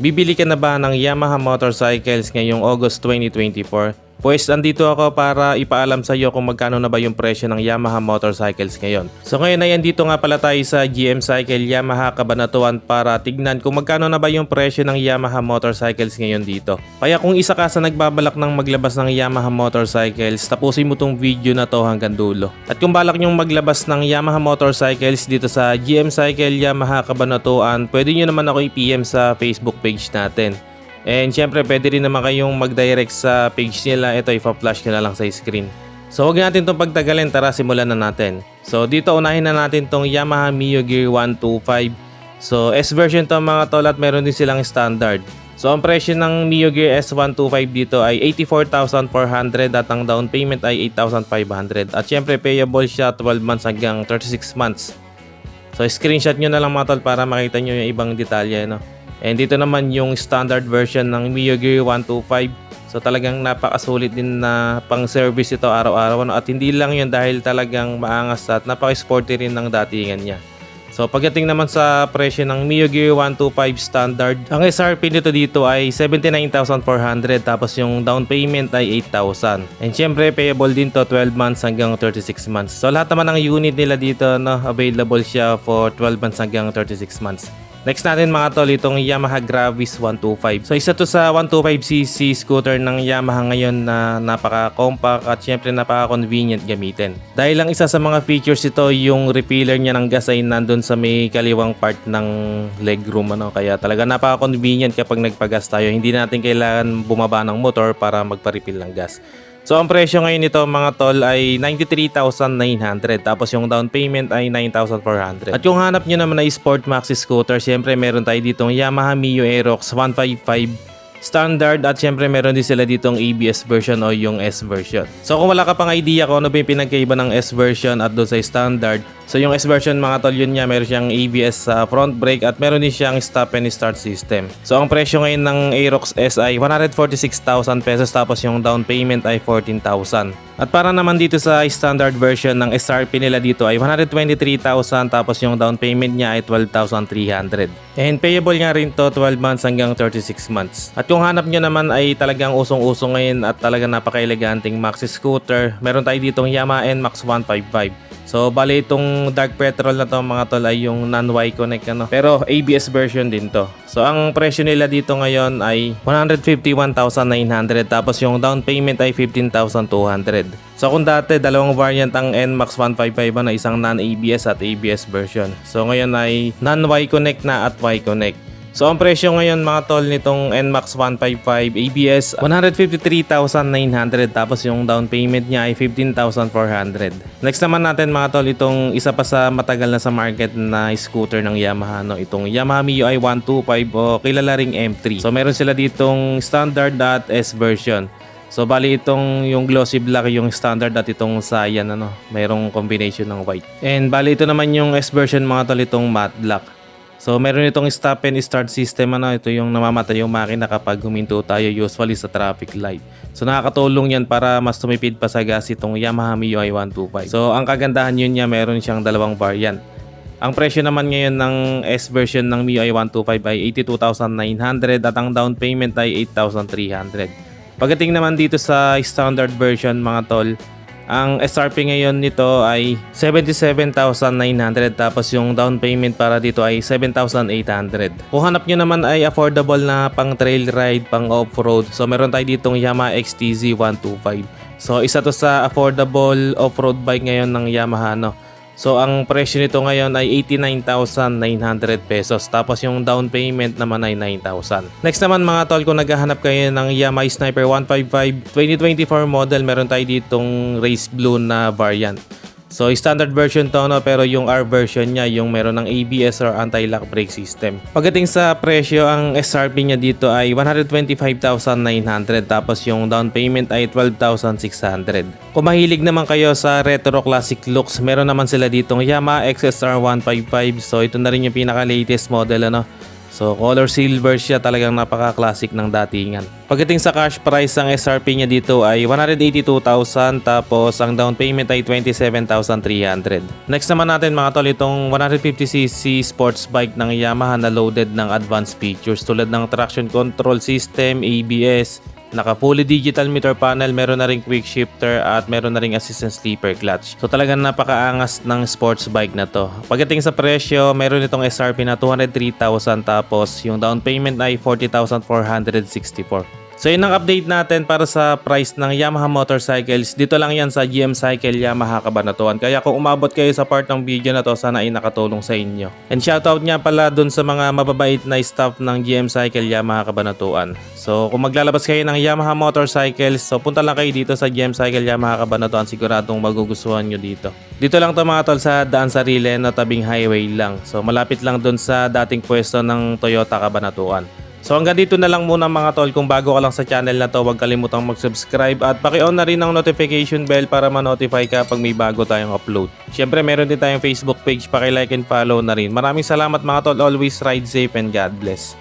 Bibili ka na ba ng Yamaha motorcycles ngayong August 2024? Pues andito ako para ipaalam sa iyo kung magkano na ba yung presyo ng Yamaha motorcycles ngayon. So ngayon ay andito nga pala tayo sa GM Cycle Yamaha Cabanatuan para tignan kung magkano na ba yung presyo ng Yamaha motorcycles ngayon dito. Kaya kung isa ka sa nagbabalak ng maglabas ng Yamaha motorcycles, tapusin mo tong video na to hanggang dulo. At kung balak nyong maglabas ng Yamaha motorcycles dito sa GM Cycle Yamaha Cabanatuan, pwede nyo naman ako i-PM sa Facebook page natin. And syempre pwede rin naman kayong mag-direct sa page nila. Ito ipa-flash na lang sa screen. So huwag natin itong pagtagalin. Tara simulan na natin. So dito unahin na natin tong Yamaha Mio Gear 125. So S version to mga tol at meron din silang standard. So ang presyo ng Mio Gear S125 dito ay 84,400 at ang down payment ay 8,500. At syempre payable siya 12 months hanggang 36 months. So screenshot nyo na lang mga tol para makita nyo yung ibang detalye. No? And dito naman yung standard version ng Gear 125. So talagang napakasulit din na pang service ito araw-araw. No? At hindi lang yun dahil talagang maangas at napaka-sporty rin ng datingan niya. So pagdating naman sa presyo ng Mio Gear 125 standard, ang SRP nito dito ay 79,400 tapos yung down payment ay 8,000. And syempre payable din to 12 months hanggang 36 months. So lahat naman ng unit nila dito no, available siya for 12 months hanggang 36 months. Next natin mga tol, itong Yamaha Gravis 125. So isa to sa 125cc scooter ng Yamaha ngayon na napaka-compact at syempre napaka-convenient gamitin. Dahil lang isa sa mga features ito, yung refiller niya ng gas ay nandun sa may kaliwang part ng legroom. Ano? Kaya talaga napaka-convenient kapag nagpagas tayo. Hindi natin kailangan bumaba ng motor para magpa-refill ng gas. So ang presyo ngayon nito mga tol ay 93,900 tapos yung down payment ay 9,400. At yung hanap nyo naman ay Sport Maxi scooter, syempre meron tayo ditong Yamaha Mio Aerox 155 standard at syempre meron din sila ditong ABS version o yung S version. So kung wala ka pang idea kung ano ba yung pinagkaiba ng S version at doon sa standard, so yung S version mga tol yun niya, meron siyang ABS sa front brake at meron din siyang stop and start system. So ang presyo ngayon ng Aerox S ay 146,000 pesos tapos yung down payment ay 14,000. At para naman dito sa standard version ng SRP nila dito ay 123,000 tapos yung down payment niya ay 12,300. And payable nga rin to 12 months hanggang 36 months. At kung hanap nyo naman ay talagang usong-uso ngayon at talagang napaka-eleganting maxi scooter, meron tayo ditong Yamaha NMAX 155. So, bali itong dark petrol na to mga tol ay yung non-Y connect ano. Pero ABS version din to. So, ang presyo nila dito ngayon ay 151,900 tapos yung down payment ay 15,200. So, kung dati dalawang variant ang NMAX 155 na isang non-ABS at ABS version. So, ngayon ay non-Y connect na at Y connect. So ang presyo ngayon mga tol nitong NMAX 155 ABS 153,900 tapos yung down payment niya ay 15,400. Next naman natin mga tol itong isa pa sa matagal na sa market na scooter ng Yamaha no itong Yamaha MIUI 125 o kilala ring M3. So meron sila ditong standard at S version. So bali itong yung glossy black yung standard at itong cyan ano, mayroong combination ng white. And bali ito naman yung S version mga tol itong matte black. So meron itong stop and start system ano, ito yung namamatay yung makina kapag huminto tayo usually sa traffic light. So nakakatulong yan para mas tumipid pa sa gas itong Yamaha MIUI 125. So ang kagandahan yun niya meron siyang dalawang variant. Ang presyo naman ngayon ng S version ng MIUI 125 ay 82,900 at ang down payment ay 8,300. Pagdating naman dito sa standard version mga tol, ang SRP ngayon nito ay 77,900 tapos yung down payment para dito ay 7,800. Kung hanap nyo naman ay affordable na pang trail ride, pang off-road. So meron tayo ditong Yamaha XTZ 125. So isa to sa affordable off-road bike ngayon ng Yamaha no. So ang presyo nito ngayon ay 89,900 pesos tapos yung down payment naman ay 9,000. Next naman mga tol kung naghahanap kayo ng Yamaha Sniper 155 2024 model meron tayo ditong race blue na variant. So standard version to no pero yung R version niya yung meron ng ABS or anti-lock brake system. Pagdating sa presyo ang SRP niya dito ay 125,900 tapos yung down payment ay 12,600. Kung mahilig naman kayo sa retro classic looks, meron naman sila ditong Yamaha XSR 155. So ito na rin yung pinaka latest model ano. So color silver siya talagang napaka-classic ng datingan. Pagdating sa cash price, ang SRP niya dito ay 182,000 tapos ang down payment ay 27,300. Next naman natin mga tol itong 150cc sports bike ng Yamaha na loaded ng advanced features tulad ng traction control system, ABS, Naka fully digital meter panel, meron na ring quick shifter at meron na ring assistant sleeper clutch. So talagang napakaangas ng sports bike na to. Pagdating sa presyo, meron itong SRP na 203,000 tapos yung down payment ay 40,464. So yun ang update natin para sa price ng Yamaha motorcycles. Dito lang yan sa GM Cycle Yamaha Cabanatuan. Kaya kung umabot kayo sa part ng video na to, sana ay nakatulong sa inyo. And shoutout nga pala dun sa mga mababait na staff ng GM Cycle Yamaha Cabanatuan. So kung maglalabas kayo ng Yamaha motorcycles, so punta lang kayo dito sa GM Cycle Yamaha Cabanatuan. Siguradong magugustuhan nyo dito. Dito lang to mga tol sa Daan Sarile na tabing highway lang. So malapit lang dun sa dating pwesto ng Toyota Cabanatuan. So hanggang dito na lang muna mga tol. Kung bago ka lang sa channel na to, huwag kalimutang mag-subscribe at paki-on na rin ang notification bell para ma-notify ka pag may bago tayong upload. Siyempre meron din tayong Facebook page, paki-like and follow na rin. Maraming salamat mga tol. Always ride safe and God bless.